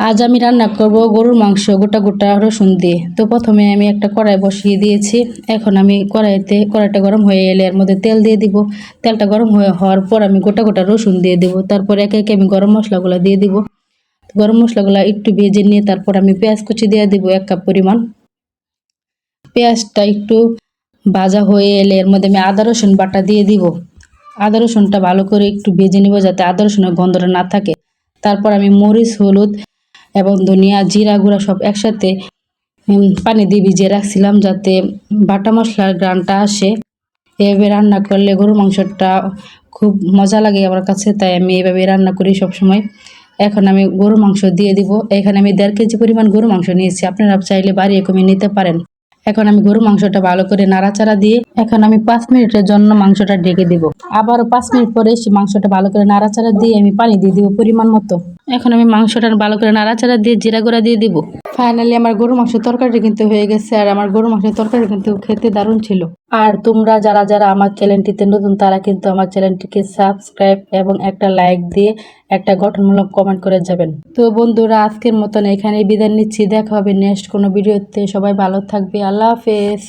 আজ আমি রান্না করব গরুর মাংস গোটা গোটা রসুন দিয়ে। তো প্রথমে আমি একটা কড়াই বসিয়ে দিয়েছি। এখন আমি কড়াইতে কড়াইটা গরম হয়ে এলে এর মধ্যে তেল দিয়ে দিব। তেলটা গরম হয়ে হওয়ার পর আমি গোটা গোটা রসুন দিয়ে দিব। তারপর একে একে আমি গরম মশলাগুলো দিয়ে দিব। গরম মশলাগুলো একটু ভেজে নিয়ে তারপর আমি পেঁয়াজ কুচি দিয়ে দিব এক কাপ পরিমাণ। পেঁয়াজটা একটু ভাজা হয়ে এলে এর মধ্যে আমি আদা রসুন বাটা দিয়ে দিব। আদা রসুনটা ভালো করে একটু ভেজে নিব যাতে আদা রসুনের গন্ধটা না থাকে। তারপর আমি মরিচ, হলুদ এবং ধনিয়া, জিরা গুঁড়া সব একসাথে পানি দিয়ে ভিজিয়ে রাখছিলাম যাতে বাটা মশলার গ্রানটা আসে। এভাবে রান্না করলে গরুর মাংসটা খুব মজা লাগে আমার কাছে, তাই আমি এভাবে রান্না করি সব সময় এখন আমি গরুর মাংস দিয়ে দিব। এখানে আমি দেড় কেজি পরিমাণ গরুর মাংস নিয়েছি। আপনারা চাইলে বাড়িয়ে কমিয়ে নিতে পারেন। এখন আমি গরুর মাংসটা ভালো করে নাড়াচাড়া দিয়ে এখন আমি পাঁচ মিনিটের জন্য মাংসটা ঢেকে দিব। আবারও পাঁচ মিনিট পরে মাংসটা ভালো করে নাড়াচাড়া দিয়ে আমি পানি দিয়ে দিব পরিমাণ মতো। এখন আমি মাংসটা ভালো করে নাড়াচাড়া দিয়ে জিরা গুঁড়া দিয়ে দিব। ফাইনালি আমার গরু মাংস তরকারি কিন্তু হয়ে গেছে আর আমার গরু মাংসের তরকারি কিন্তু খেতে দারুণ ছিল। আর তোমরা যারা যারা আমার চ্যানেলটিতে নতুন, তারা কিন্তু আমার চ্যানেলটিকে সাবস্ক্রাইব এবং একটা লাইক দিয়ে একটা গঠনমূলক কমেন্ট করে যাবেন। তো বন্ধুরা, আজকের মতন এখানে বিদায় নিচ্ছি। দেখা হবে নেক্সট কোনো ভিডিওতে। সবাই ভালো থাকবে। আল্লাহ হাফেজ।